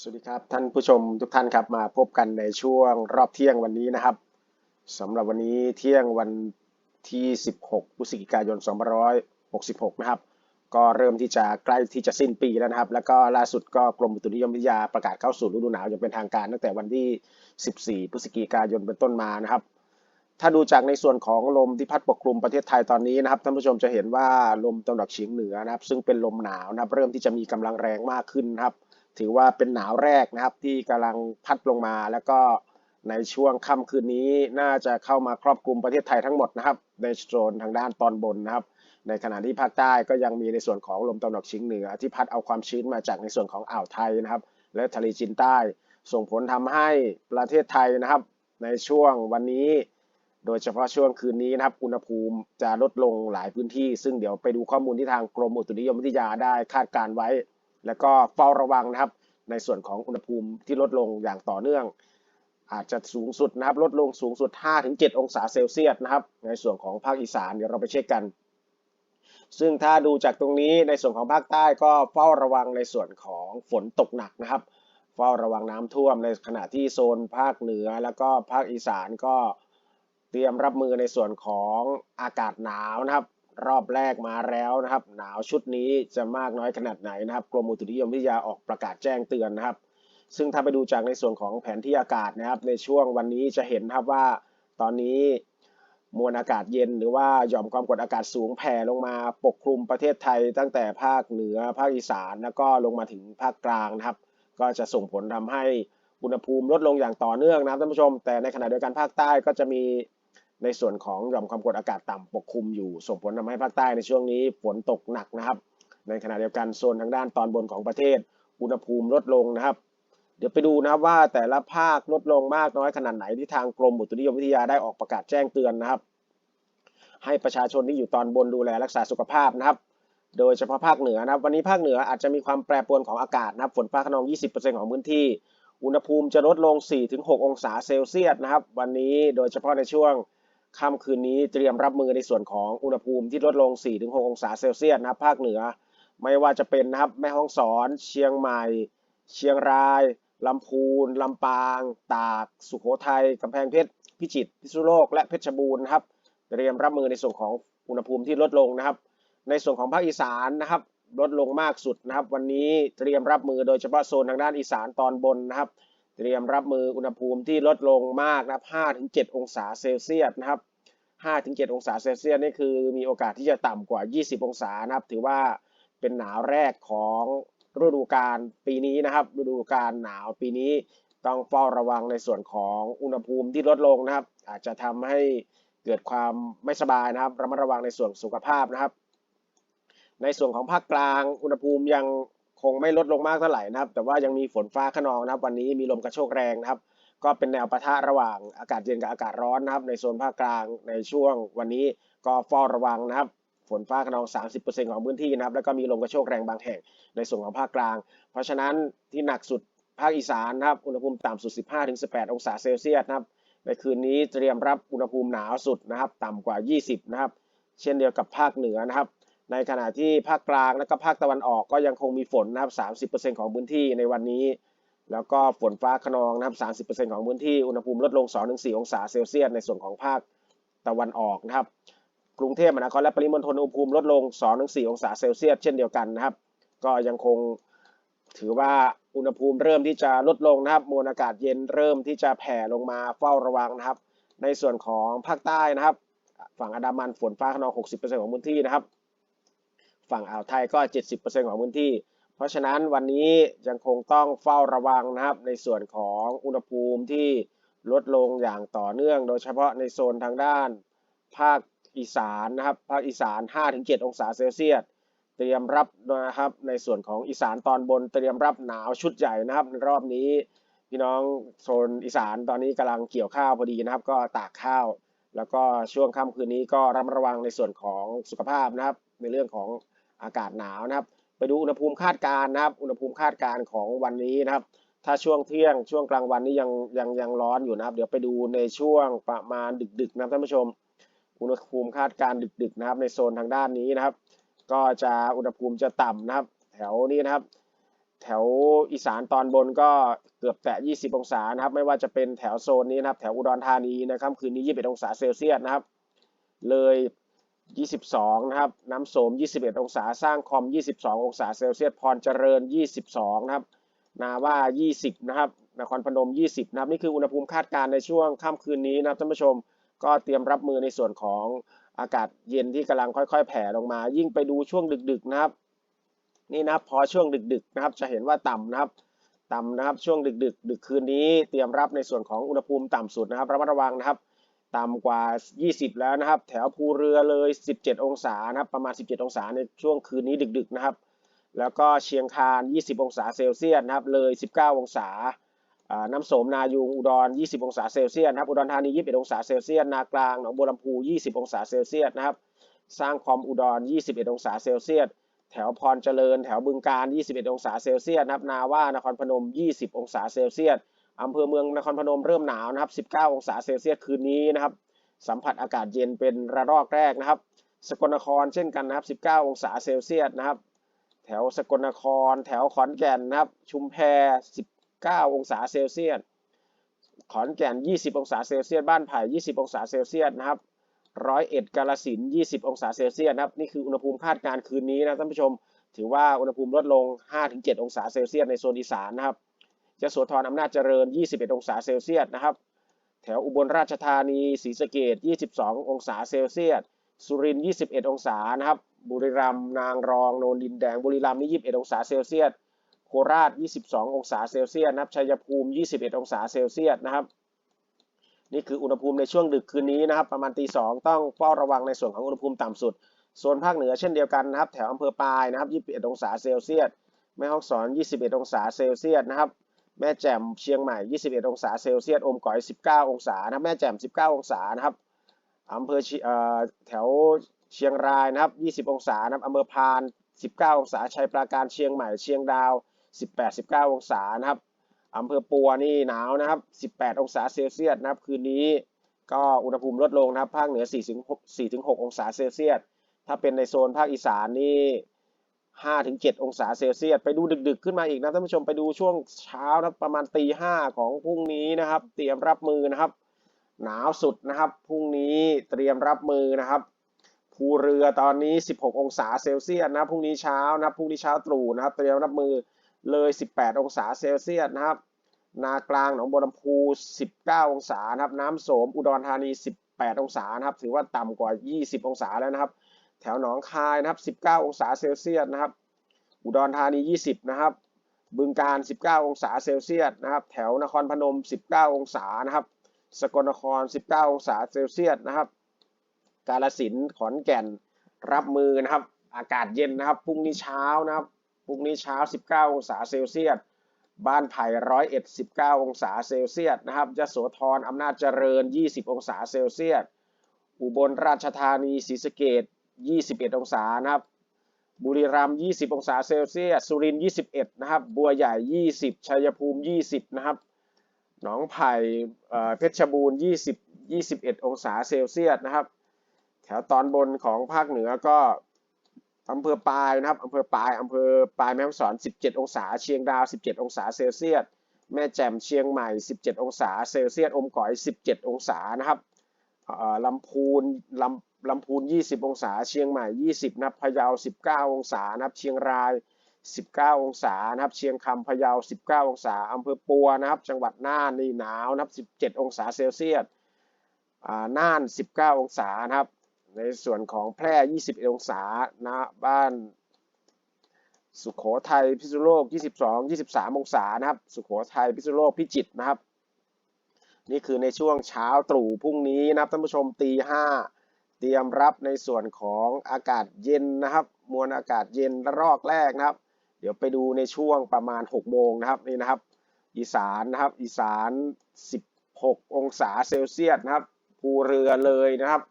สวัสดีครับท่านผู้ชมทุกท่านครับมาพบกันในช่วงรอบเที่ยงวันนี้นะครับสำหรับวันนี้เที่ยงวันที่ 16พฤศจิกายน 2566 นะครับ ก็เริ่มที่จะใกล้ที่จะสิ้นปีแล้วนะครับ แล้วก็ล่าสุดก็กรมอุตุนิยมวิทยาประกาศเข้าสู่ฤดูหนาวอย่างเป็นทางการตั้งแต่วันที่ 14 พฤศจิกายนเป็นต้นมานะครับ ถ้าดูจากในส่วนของลมที่พัดปกคลุมประเทศไทยตอนนี้นะครับท่านผู้ชมจะเห็นว่าลมตะวันออกเฉียงเหนือนะครับ ซึ่งเป็นลมหนาวนะครับ เริ่มที่จะมีกำลังแรงมากขึ้นนะครับ ถือว่าเป็นหนาวแรกนะครับที่กำลังพัดลงมา แล้วก็ในช่วงค่ำคืนนี้น่าจะเข้ามาครอบคลุมประเทศไทยทั้งหมดนะครับ ในโซนทางด้านตอนบนนะครับ ในขณะที่ภาคใต้ก็ยังมีในส่วนของลมตะวันออกเฉียงเหนือ ที่พัดเอาความชื้นมาจากในส่วนของอ่าวไทยนะครับ และทะเลจีนใต้ ส่งผลทำให้ประเทศไทยนะครับ ในช่วงวันนี้ โดยเฉพาะช่วงคืนนี้นะครับอุณหภูมิจะลดลงหลายพื้นที่ ซึ่งเดี๋ยวไปดูข้อมูลที่ทางกรมอุตุนิยมวิทยาได้คาดการไว้ แล้วก็เฝ้าระวังนะครับ ในส่วนของอุณหภูมิที่ลดลงอย่างต่อเนื่อง อาจจะสูงสุดนะครับลดลงสูงสุด 5-7 องศาเซลเซียสนะครับ ในส่วนของภาคอีสานเดี๋ยวเราไปเช็คกัน ซึ่งถ้าดูจากตรงนี้ในส่วนของภาคใต้ก็เฝ้าระวังในส่วนของฝนตกหนักนะครับเฝ้าระวังน้ำท่วมในขณะที่โซนภาคเหนือ แล้วก็ภาคอีสานก็เตรียมรับมือในส่วนของอากาศหนาวนะครับ รอบแรกมาแล้วนะครับ หนาวชุดนี้จะมากน้อยขนาดไหนนะครับ กรมอุตุนิยมวิทยาออกประกาศแจ้งเตือนนะครับ ซึ่งถ้าไปดูจากในส่วนของแผนที่อากาศนะครับ ในช่วงวันนี้จะเห็นครับว่าตอนนี้มวลอากาศเย็นหรือว่าหย่อมความกดอากาศสูงแผ่ลงมาปกคลุมประเทศไทย ตั้งแต่ภาคเหนือภาคอีสานแล้วก็ลงมาถึงภาคกลางนะครับ ก็จะส่งผลทำให้อุณหภูมิลดลงอย่างต่อเนื่องนะครับท่านผู้ชม แต่ในขณะเดียวกันภาคใต้ก็จะมี ในส่วนของหย่อมความกดอากาศต่ำปกคลุมอยู่ ส่งผลทำให้ภาคใต้ในช่วงนี้ฝนตกหนักนะครับ ในขณะเดียวกันโซนทางด้านตอนบนของประเทศ อุณหภูมิลดลงนะครับ เดี๋ยวไปดูนะครับว่าแต่ละภาคลดลงมากน้อยขนาดไหนที่ทางกรมอุตุนิยมวิทยาได้ออกประกาศแจ้งเตือนนะครับ ให้ประชาชนที่อยู่ตอนบนดูแลรักษาสุขภาพนะครับ โดยเฉพาะภาคเหนือนะครับ วันนี้ภาคเหนืออาจจะมีความแปรปรวนของอากาศนะครับฝนฟ้าขนอง 20%ของพื้นที่ อุณหภูมิจะลดลง 4-6 องศาเซลเซียสนะครับ วันนี้โดยเฉพาะในช่วง ค่ำคืนนี้เตรียมรับมือในส่วนของอุณหภูมิที่ลดลง 4-6 องศาเซลเซียสนะครับภาคเหนือ ไม่ว่าจะเป็นนะครับแม่ฮ่องสอน เชียงใหม่ เชียงรายลำพูนลำปาง ตาก สุโขทัยกำแพงเพชร พิจิตร พิษณุโลก และเพชรบูรณ์นะครับ เตรียมรับมือในส่วนของอุณหภูมิที่ลดลงนะครับ ในส่วนของภาคอีสานนะครับ ลดลงมากสุดนะครับ วันนี้เตรียมรับมือโดยเฉพาะโซนทางด้านอีสานตอนบนนะครับ เตรียมรับมืออุณหภูมิที่ลดลงมากนะครับ5-7 องศาเซลเซียสนะครับ5-7 องศาเซลเซียสนี่คือมีโอกาสที่จะต่ำกว่า 20 องศานะครับ ถือว่าเป็นหนาวแรกของฤดูกาลปีนี้นะครับ ฤดูกาลหนาวปีนี้ต้องเฝ้าระวังในส่วนของอุณหภูมิที่ลดลงนะครับ อาจจะทำให้เกิดความไม่สบายนะครับระมัดระวังในส่วนสุขภาพนะครับ ในส่วนของภาคกลางอุณหภูมิยัง คงไม่ลดลงมากเท่าไหร่นะครับ แต่ว่ายังมีฝนฟ้าขนองนะครับ วันนี้มีลมกระโชกแรงนะครับ ก็เป็นแนวปะทะระหว่างอากาศเย็นกับอากาศร้อนนะครับ ในโซนภาคกลางในช่วงวันนี้ก็เฝ้าระวังนะครับฝนฟ้าขนอง 30%ของพื้นที่นะครับ แล้วก็มีลมกระโชกแรงบางแห่งในส่วนของภาคกลาง เพราะฉะนั้นที่หนักสุดภาคอีสานนะครับ อุณหภูมิต่ำสุด 15-18 องศาเซลเซียสนะครับ ในคืนนี้เตรียมรับอุณหภูมิหนาวสุดนะครับ ต่ำกว่า 20 นะครับ เช่นเดียวกับภาคเหนือนะครับ ในขณะที่ภาคกลางและก็ภาคตะวันออกก็ยังคงมีฝนนะครับ30%ของพื้นที่ในวันนี้ แล้วก็ฝนฟ้าขนองนะครับ30%ของพื้นที่ อุณหภูมิลดลง 2-4 องศาเซลเซียสในส่วนของภาคตะวันออกนะครับ กรุงเทพมหานครและปริมณฑลอุณหภูมิลดลง 2-4 องศาเซลเซียสเช่นเดียวกันนะครับ ก็ยังคงถือว่าอุณหภูมิเริ่มที่จะลดลงนะครับ มวลอากาศเย็นเริ่มที่จะแผ่ลงมาเฝ้าระวังนะครับ ในส่วนของภาคใต้นะครับ ฝั่งอันดามันฝนฟ้าขนอง 60%ของพื้นที่นะครับ ฝั่งอ่าวไทยก็ 70%ของพื้นที่ เพราะฉะนั้นวันนี้ยังคงต้องเฝ้าระวังนะครับ ในส่วนของอุณหภูมิที่ลดลงอย่างต่อเนื่อง โดยเฉพาะในโซนทางด้านภาคอีสานนะครับ ภาคอีสาน 5-7 องศาเซลเซียส เตรียมรับนะครับ ในส่วนของอีสานตอนบนเตรียมรับหนาวชุดใหญ่นะครับ รอบนี้พี่น้องโซนอีสานตอนนี้กำลังเกี่ยวข้าวพอดีนะครับ ก็ตากข้าว แล้วก็ช่วงค่ำคืนนี้ก็ระมัดระวังในส่วนของสุขภาพนะครับ ในเรื่องของ อากาศหนาวนะครับ ไปดูอุณหภูมิคาดการณ์นะครับ อุณหภูมิคาดการณ์ของวันนี้นะครับ ถ้าช่วงเที่ยงช่วงกลางวันนี้ยังยังยังร้อนอยู่นะครับ เดี๋ยวไปดูในช่วงประมาณดึกๆนะครับท่านผู้ชม อุณหภูมิคาดการณ์ดึกๆนะครับ ในโซนทางด้านนี้นะครับ ก็จะอุณหภูมิจะต่ำนะครับ แถวนี้นะครับแถวอีสานตอนบนก็เกือบแตะ 20 องศานะครับ ไม่ว่าจะเป็นแถวโซนนี้นะครับ แถวอุดรธานีนะครับ คืนนี้ 21 องศาเซลเซียสนะครับ เลย 22 นะครับ น้ำโสม 21 องศา สร้างคอม 22 องศาเซลเซียส พรเจริญ 22 นะครับ นาว่า 20 นะครับ นครพนม 20 นะครับ นี่คืออุณหภูมิคาดการณ์ในช่วงค่ำคืนนี้นะครับท่านผู้ชม ก็เตรียมรับมือในส่วนของอากาศเย็นที่กำลังค่อยๆ แผ่ลงมา ยิ่งไปดูช่วงดึกๆ นะครับ นี่นะครับพอช่วงดึกๆ นะครับ จะเห็นว่าต่ำนะครับ ต่ำนะครับ ช่วงดึกๆ ดึกคืนนี้ เตรียมรับในส่วนของอุณหภูมิต่ำสุดนะครับ ระมัดระวังนะครับ ต่ำกว่า 20 แล้วนะครับ แถวภูเรือเลย 17 องศานะครับ ประมาณ 17 องศาในช่วงคืนนี้ดึกๆนะครับ แล้วก็เชียงคาน 20 องศาเซลเซียสนะครับ เลย 19 องศา น้ำโสมนายุงอุดร 20 องศาเซลเซียสนะครับ อุดรธานี 21 องศาเซลเซียส นากลาง หนองบัวลำพู 20 องศาเซลเซียสนะครับ สร้างคอมอุดร 21 องศาเซลเซียส แถวพรเจริญ แถวบึงการ 21 องศาเซลเซียสนะครับ นาว่านครพนม 20 องศาเซลเซียส อำเภอเมืองนครพนมเริ่มหนาวนะครับ 19 องศาเซลเซียสคืนนี้นะครับ สัมผัสอากาศเย็นเป็นระลอกแรกนะครับ สกลนครเช่นกันนะครับ 19 องศาเซลเซียสนะครับ แถวสกลนคร แถวขอนแก่นนะครับ ชุมแพ 19 องศาเซลเซียส ขอนแก่น 20 องศาเซลเซียส บ้านไผ่ 20 องศาเซลเซียสนะครับ ร้อยเอ็ดกาลสิน20 องศาเซลเซียสนะครับ นี่คืออุณหภูมิคาดการณ์คืนนี้นะท่านผู้ชม ถือว่าอุณหภูมิลดลง 5-7 องศาเซลเซียสในโซนอีสานนะครับ ยโสธรอำนาจเจริญ 21 องศาเซลเซียสนะครับ แถวอุบลราชธานีศรีสะเกด22 องศาเซลเซียส สุรินทร์21 องศานะครับ บุรีรัมย์นางรองโนนดินแดง บุรีรัมย์นี่21 องศาเซลเซียส โคราช 22 องศาเซลเซียสนะครับ ชัยภูมิ 21 องศาเซลเซียสนะครับ นี่คืออุณหภูมิในช่วงดึกคืนนี้นะครับ ประมาณตีสต้องเฝ้าระวังในส่วนของอุณหภูมิต่ำสุดโซนภาคเหนือเช่นเดียวกันนะครับ แถวอำเภอปายนะครับ 21 องศาเซลเซียส แม่ฮ่องสอน 21 องศาเซลเซียสนะครับ แม่แจ่มเชียงใหม่ 21 องศาเซลเซียสอมก๋อย 19 องศานะแม่แจ่ม 19 องศานะครับอำเภอเอ่อแถวเชียงรายนะครับ 20 องศานะครับอำเภอพาน 19 องศาชัยปราการเชียงใหม่เชียงดาว 18 19 องศานะครับอำเภอปัวนี่หนาวนะครับ 18 องศาเซลเซียสนะครับคืนนี้ก็อุณหภูมิลดลงนะครับภาคเหนือ4ถึง6องศาเซลเซียสถ้าเป็นในโซนภาคอีสานนี่ 5ถึง7องศาเซลเซียส ไปดูดึกๆ ขึ้นมาอีกนะท่านผู้ชมไปดูช่วงเช้านะประมาณตีห้าของพรุ่งนี้นะครับ เตรียมรับมือนะครับ หนาวสุดนะครับพรุ่งนี้เตรียมรับมือนะครับภูเรือตอนนี้ 16 องศาเซลเซียสนะพรุ่งนี้เช้านะพรุ่งนี้เช้าตรู่นะครับ เตรียมรับมือเลย 18 องศาเซลเซียสนะครับ นากลางหนองบัวลำพู 19 องศานะครับ น้ำโสมอุดรธานี 18 องศานะครับ ถือว่าต่ำกว่า 20 องศาแล้วนะครับ แถวหนองคายนะครับ 19 องศาเซลเซียสนะครับ อุดรธานี 20 นะครับ บึงการ 19 องศาเซลเซียสนะครับ แถวนครพนม 19 องศานะครับ สกลนคร 19 องศาเซลเซียสนะครับ กาฬสินขอนแก่นรับมือนะครับ อากาศเย็นนะครับ พรุ่งนี้เช้านะครับ พรุ่งนี้เช้า 19 องศาเซลเซียส บ้านไผ่ร้อยเอ็ดสิบเก้าองศาเซลเซียสนะครับยโสธรอำนาจเจริญ 20 องศาเซลเซียส อุบลราชธานีศรีสะเกด 21 องศานะครับบุรีรัมย์20 องศาเซลเซียสสุรินทร์21 นะครับ บัวใหญ่ 20 ชัยภูมิ 20 นะครับ หนองไผ่เพชรบูรณ์ 20 21 องศาเซลเซียสนะครับ แถวตอนบนของภาคเหนือก็อำเภอปายนะครับอำเภอปายอำเภอปายแม่ฮ่องสอน 17 องศา เชียงดาว 17 องศาเซลเซียส แม่แจ่มเชียงใหม่ 17 องศาเซลเซียส อมก๋อย 17 องศานะครับลำพูนลำ ลำพูน 20 องศา เชียงใหม่ 20 นับพะเยา 19 องศา นับเชียงราย 19 องศานะครับเชียงคำพะเยา 19 องศาอำเภอปัวนะครับ จังหวัดน่านนี่หนาวนับ 17 องศาเซลเซียสน่าน 19 องศานะครับ ในส่วนของแพร่ 21 องศานะบ้านสุขโขทัยพิษณุโลก 22 23 องศานะครับ สุขโขทัยพิษณุโลกพิจิตรนะครับ นี่คือในช่วงเช้าตรู่พรุ่งนี้นะครับท่านผู้ชมตีห้า เตรียมรับในส่วนของอากาศเย็นนะครับ มวลอากาศเย็นระลอกแรกนะครับ เดี๋ยวไปดูในช่วงประมาณ 6 โมงนะครับนี่นะครับ อีสานนะครับอีสาน 16 องศาเซลเซียสนะครับภูเรือเลยนะครับ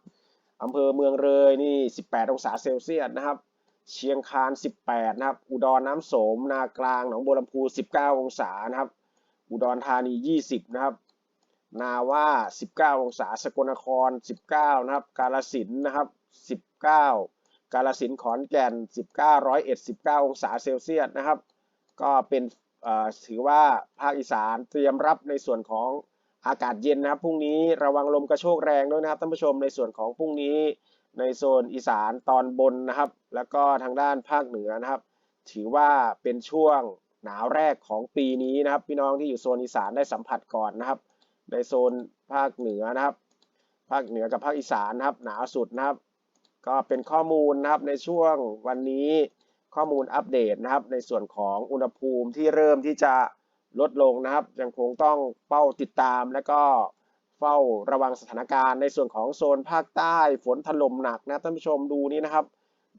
อำเภอเมืองเลยนี่ 18 องศาเซลเซียสนะครับ เชียงคาน 18 นะครับ อุดรน้ำโสม นากลาง หนองบัวลำพู 19 องศานะครับ อุดรธานี 20 นะครับ นาว่า 19 องศาสกลนคร 19 นะครับ กาฬสินนะครับ 19 กาฬสินขอนแก่น 19ร้อยเอ็ด19 องศาเซลเซียสนะครับ ก็เป็นถือว่าภาคอีสานเตรียมรับในส่วนของอากาศเย็นนะครับพรุ่งนี้ระวังลมกระโชกแรงด้วยนะครับท่านผู้ชมในส่วนของพรุ่งนี้ในโซนอีสานตอนบนนะครับ แล้วก็ทางด้านภาคเหนือนะครับ ถือว่าเป็นช่วงหนาวแรกของปีนี้นะครับ พี่น้องที่อยู่โซนอีสานได้สัมผัสก่อนนะครับ ในโซนภาคเหนือนะครับ ภาคเหนือกับภาคอีสานนะครับ หนาวสุดนะครับ ก็เป็นข้อมูลนะครับในช่วงวันนี้ข้อมูลอัปเดตนะครับ ในส่วนของอุณหภูมิที่เริ่มที่จะลดลงนะครับ ยังคงต้องเฝ้าติดตาม และก็เฝ้าระวังสถานการณ์ ในส่วนของโซนภาคใต้ฝนถล่มหนักนะท่านผู้ชมดูนี้นะครับ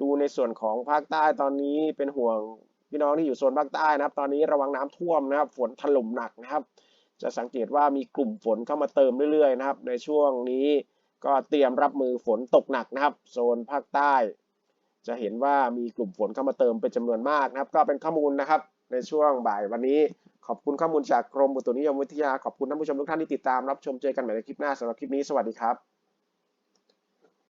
ดูในส่วนของภาคใต้ตอนนี้เป็นห่วงพี่น้องที่อยู่โซนภาคใต้นะครับ ตอนนี้ระวังน้ำท่วมนะครับ ฝนถล่มหนักนะครับ จะสังเกตว่ามีกลุ่มฝนเข้ามาเติมเรื่อยๆนะครับ ในช่วงนี้ก็เตรียมรับมือฝนตกหนักนะครับ โซนภาคใต้ จะเห็นว่ามีกลุ่มฝนเข้ามาเติมเป็นจำนวนมากนะครับ ก็เป็นข้อมูลนะครับ ในช่วงบ่ายวันนี้ขอบคุณข้อมูลจากกรมอุตุนิยมวิทยาขอบคุณท่านผู้ชมทุกท่านที่ติดตามรับชมเจอกันใหม่ในคลิปหน้าสำหรับคลิปนี้สวัสดีครับ